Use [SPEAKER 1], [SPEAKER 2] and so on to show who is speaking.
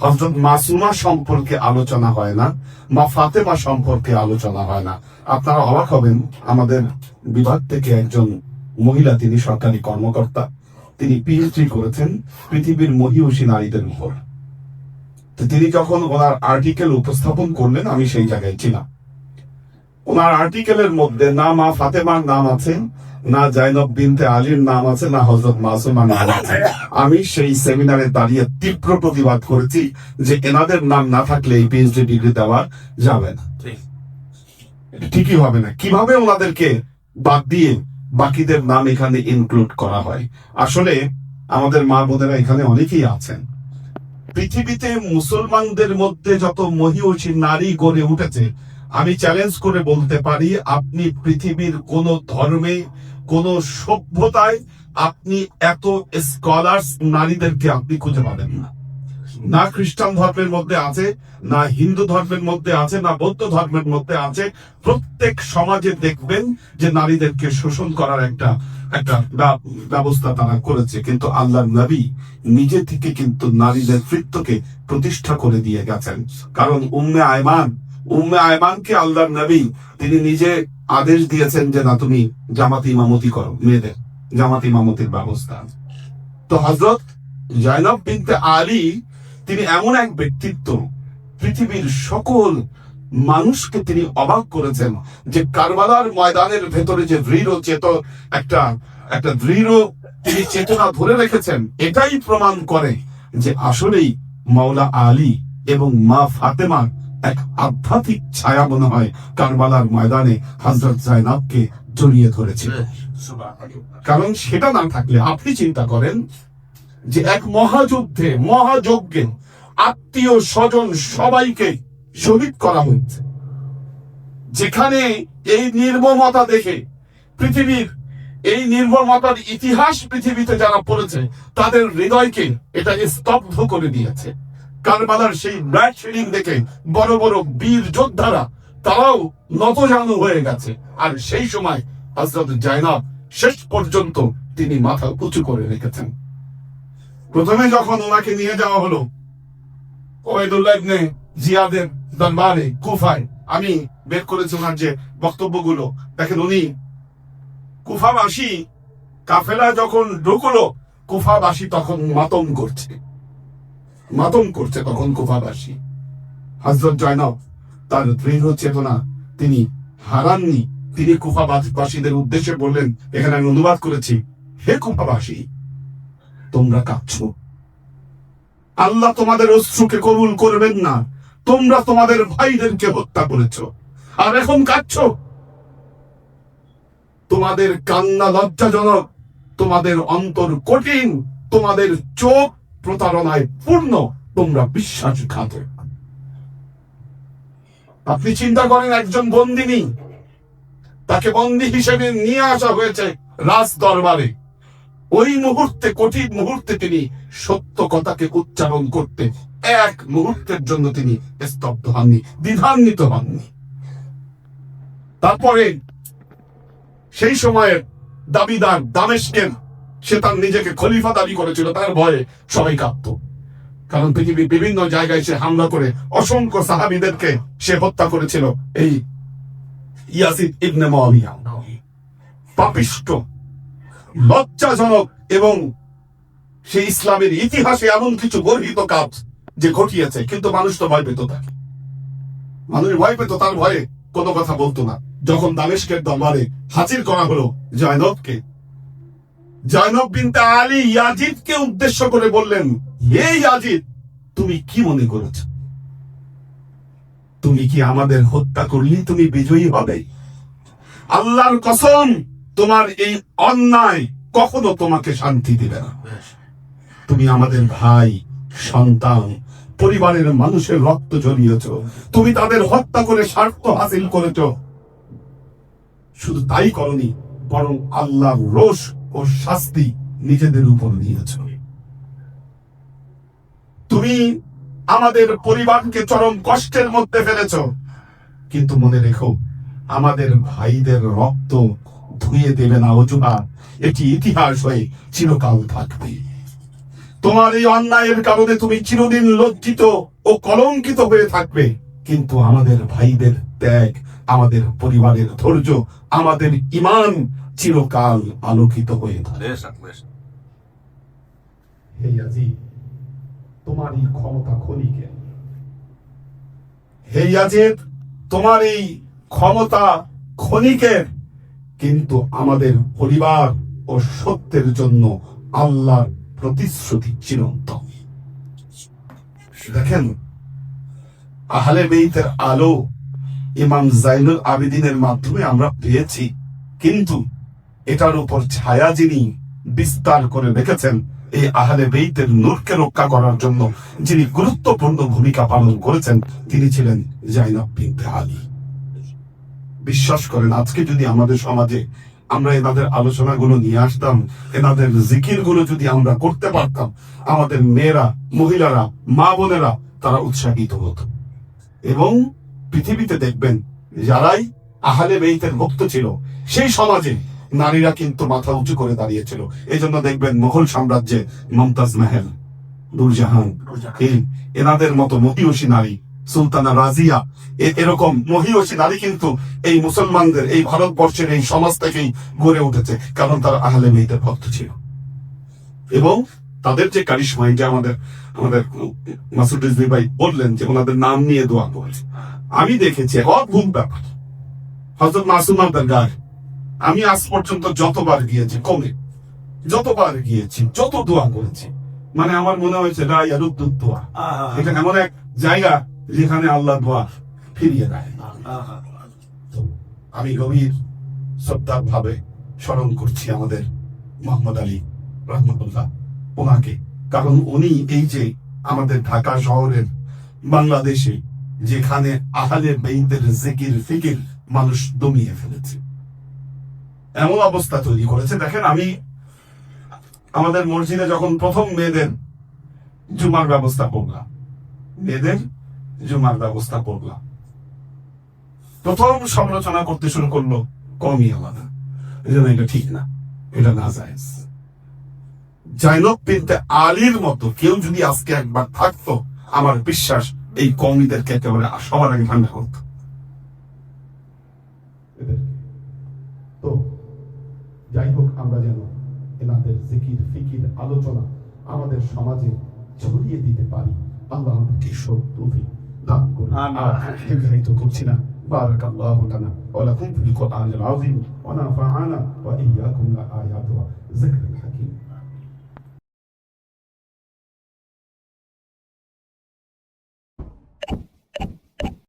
[SPEAKER 1] হজরত মাসুমা সম্পর্কে আলোচনা হয় না, মা ফাতেমা সম্পর্কে আলোচনা হয় না। আপনারা অবাক হবেন, আমাদের বিভাগ থেকে একজন মহিলা, তিনি সরকারি কর্মকর্তা। তিনি পিএইচডি করেছেন পৃথিবীর মহিষী নারীদের উপর। তিনি যখন ওনার আর্টিকেল উপস্থাপন করলেন, আমি সেই জায়গায় ছিলাম। ওনার আর্টিকেলের মধ্যে না মা ফাতেমার নাম আছে না জাইনব বিনতে আলীর নাম আছে না হজরত মাসুমার নাম আছে আমি সেই সেমিনারে দাঁড়িয়ে তীব্র প্রতিবাদ করেছি যে এনাদের নাম না থাকলে এই পিএইচডি ডিগ্রি দেওয়া যাবে না। ঠিকই হবে না। কীভাবে ওনাদেরকে বাদ দিয়ে বাকিদের নাম এখানে ইনক্লুড করা হয়? আসলে আমাদের মা বোনেরা এখানে অনেকেই আছেন। পৃথিবীতে মুসলমানদের মধ্যে যত মহিষী নারী গড়ে উঠেছে আমি চ্যালেঞ্জ করে বলতে পারি আপনি পৃথিবীর কোন ধর্মে কোন সভ্যতায় আপনি এত স্কলার্স নারীদেরকে আপনি খুঁজে পাবেন না। না খ্রিস্টান ধর্মের মধ্যে আছে, না হিন্দু ধর্মের মধ্যে আছে, না বৌদ্ধ ধর্মের মধ্যে আছে। প্রত্যেক সমাজে দেখবেন যে নারীদেরকে শোষণ করার একটা একটা ব্যব- ব্যবস্থা তারা করেছে। কিন্তু আল্লাহ নবী নিজে থেকে কিন্তু নারী নেতৃত্বকে প্রতিষ্ঠা করে দিয়ে গেছেন। কারণ উম্মে আয়মান উম্মে আয়মানকে আল্লাহ নবী, তিনি নিজে আদেশ দিয়েছেন যে, না, তুমি জামাতি ইমামতি করো, মেয়েদের, জামাতি ইমামতির ব্যবস্থা তো হজরত জয়নব বিনতে আলী, তিনি এমন এক ব্যক্তিত্ব, পৃথিবীর সকল মানুষকে তিনি অবাক করেছেন যে, কারবালার ময়দানের ভেতরে যে দৃঢ় চেত একটা একটা দৃঢ় তিনি চেতনা ধরে রেখেছেন, এটাই প্রমাণ করে যে, আসলেই মাওলা আলী এবং মা ফাতেমার এক আধ্যাত্মিক ছায়া মনে হয় কারবালার ময়দানে হজরত জাইনাবকে জড়িয়ে ধরেছিল। কারণ সেটা না থাকলে আপনি চিন্তা করেন যে এক মহাযুদ্ধে মহাযজ্ঞে আত্মীয় স্বজন সবাইকে শহীদ করা হয়েছে। যেখানে এই নির্মমতা দেখে পৃথিবীর এই নির্মমতার ইতিহাস পৃথিবীতে যারা পড়েছে তাদের হৃদয়কে এটা স্তব্ধ করে দিয়েছে। কারবালার সেই ব্লাড শেডিং দেখে বড় বড় বীর যোদ্ধারা তারাও নতজানু হয়ে গেছে। আর সেই সময় হজরত জাইনাব শেষ পর্যন্ত তিনি মাথা উঁচু করে রেখেছেন। প্রথমে যখন ওনাকে নিয়ে যাওয়া হলো ওয়েদুল্লাহ ইবনে জিয়াদের দরবারে, কুফায়, আমি বের করেছি ওনার যে বক্তব্যগুলো, দেখেন উনি কুফাবাসী, কাফেলা যখন ঢুকলো, কুফাবাসী তখন মাতম করছে। মাতম করছে তখন কুফাবাসী। হজরত জয়নব তার দৃঢ় চেতনা, তিনি হারাননি। তিনি কুফাবাসীদের উদ্দেশ্যে বললেন, এখানে আমি অনুবাদ করেছি, হে কুফাবাসী, তোমরা কাঁদছো। আল্লাহ তোমাদের অশ্রুকে কবুল করবেন না, তোমরা তোমাদের ভাইদেরকে হত্যা করেছ, আর এখন কাঁদছ। তোমাদের কান্না লজ্জাজনক, তোমাদের অন্তর কঠিন, তোমাদের চোখ প্রতারণায় পূর্ণ, তোমরা বিশ্বাসঘাত আপনি চিন্তা করেন, একজন বন্দিনী, তাকে বন্দী হিসেবে নিয়ে আসা হয়েছে রাজ দরবারে। ওই মুহূর্তে, কঠিন মুহূর্তে তিনি সত্য কথাকে উচ্চারণ করতে এক মুহূর্তের জন্য তিনি স্তব্ধ হননি, দ্বিধান্বিত হননি। তারপরে সেই সময়ের দাবিদার দামেশকের সে তার নিজেকে খলিফা দাবি করেছিল, তার ভয়ে সবাই কাঁপত কারণ পৃথিবীর বিভিন্ন জায়গায় সে হামলা করে অসংখ্য সাহাবিদেরকে সে হত্যা করেছিল এই ইয়াসিদ ইবনে মুয়াবিয়া পাপিষ্ট, লজ্জাজনক এবং সে ইসলামের ইতিহাসে এমন কিছু গর্হিত কাজ যে ঘটিয়েছে, কিন্তু মানুষ তো ভয় পেত তাকে। মানুষ ভয় পেত, তার ভয়ে কোনো কথা বলতো না। যখন দামেশকের দরবারে হাজির করা হলো জয়নবকে জয়নব বিনতে আলী ইয়াজিদকে উদ্দেশ্য করে বললেন হে ইয়াজিদ তুমি কি মনে করেছ? তুমি কি আমাদের হত্যা করলে তুমি বিজয়ী হবে? আল্লাহর কসম তোমার এই অন্যায় কখনো তোমাকে শান্তি দিবে না। তুমি আমাদের ভাই সন্তান পরিবারের মানুষের রক্ত ঝরিয়েছ। তুমি তাদের হত্যা করে স্বার্থ হাসিল করেছ। শুধু তাই করনি বরং আল্লাহর রোষ ও শাস্তি নিজেদের উপর নিয়েছ তুমি আমাদের পরিবারকে চরম কষ্টের মধ্যে ফেলেছ। কিন্তু মনে রেখো, আমাদের ভাইদের রক্ত ধুয়ে দেবে না অজুহা এটি ইতিহাস হয়ে চিরকাল থাকবে। তোমার এই অন্যায়ের কারণে তুমি চিরদিন লজ্জিত ও কলঙ্কিত হয়ে থাকবে। কিন্তু আমাদের ভাইদের ত্যাগ আমাদের পরিবারের ধৈর্য আমাদের ইমান চিরকাল আলোকিত হয়ে থাকে। হে ইয়াজিদ তোমার এই ক্ষমতা ক্ষণিকের হে ইয়াজিদ তোমার এই ক্ষমতা ক্ষণিকের কিন্তু আমাদের পরিবার ও সত্যের জন্য আল্লাহর প্রতিশ্রুতি চিরন্তন। দেখেন আহলে বেইতের আলো ইমাম জাইনুল আবেদিনের মাধ্যমে আমরা পেয়েছি। কিন্তু এটার উপর ছায়া যিনি বিস্তার করে রেখেছেন, এই আহলে বেইতের নূরকে রক্ষা করার জন্য যিনি গুরুত্বপূর্ণ ভূমিকা পালন করেছেন, তিনি ছিলেন জাইনাব বিনতে আলী। বিশ্বাস করেন, আজকে যদি আমাদের সমাজে আমরা এনাদের আলোচনাগুলো নিয়ে আসতাম, এনাদের জিকিরগুলো যদি আমরা করতে পারতাম, আমাদের মেয়েরা, মহিলারা, মা বোনেরা তারা উৎসাহিত হতো। এবং পৃথিবীতে দেখবেন যারাই আহলে বেইতের ভক্ত ছিল সেই সমাজে নারীরা কিন্তু মাথা উঁচু করে দাঁড়িয়েছিল। এই জন্য দেখবেন মুঘল সাম্রাজ্যে মমতাজ মেহেল নূরজাহান এনাদের মতো মহিয়সী নারী সুলতানা রাজিয়া এরকম মহিয়সী নারী কিন্তু এই মুসলমানদের এই ভারতবর্ষের এই সমাজ থেকেই গড়ে উঠেছে কারণ তারা আহলে মেয়েদের ভক্ত ছিল। এবং তাদের যে কারিশমা যে আমাদের আমাদের মাসুদ রিজভি ভাই বললেন যে ওনাদের নাম নিয়ে দোয়া করেছে আমি দেখেছি অদ্ভুত ব্যাপার। হজরত মাসুম দরগাহ আমি আজ পর্যন্ত যতবার গিয়েছি কমে যতবার গিয়েছি যত দোয়া করেছি মানে আমার মনে হয়েছে রায়ারুদ্দুর দোয়া। এটা এমন এক জায়গা যেখানে আল্লাহ দোয়া ফিরিয়ে দেয় আমি গভীর শ্রদ্ধার ভাবে স্মরণ করছি আমাদের মোহাম্মদ আলী রহমতুল্লাহ। ওনাকে কারণ উনি এই যে আমাদের ঢাকা শহরের বাংলাদেশে যেখানে আহালে বেইদের জিকির, ফিকির মানুষ দমিয়ে ফেলেছে। এমন অবস্থা তৈরি করেছে। দেখেন, আমি আমাদের মসজিদে যখন প্রথম মেয়েদের জুমার ব্যবস্থা করলাম, মেয়েদের জুমার ব্যবস্থা করলাম, প্রথম সমালোচনা করতে শুরু করল কমই জন্য এটা ঠিক না, এটা না যায় জাইনব বিনতে আলীর মতো কেউ যদি আজকে একবার থাকতো আমার বিশ্বাস এই কমিদেরকে একেবারে সবার আগে ঠান্ডা করতো তো যাই হোক আমরা যেন এনাদের জিকির ফিকির আলোচনা আমাদের সমাজে ছড়িয়ে দিতে পারি আল্লাহ আমাদেরকে সব তৌফিক দান করুন
[SPEAKER 2] আমিন।
[SPEAKER 1] আর দীর্ঘায়িত করছি না بارك الله لنا ولكم في القرآن العظيم ونفعنا وإياكم لآيات وذكر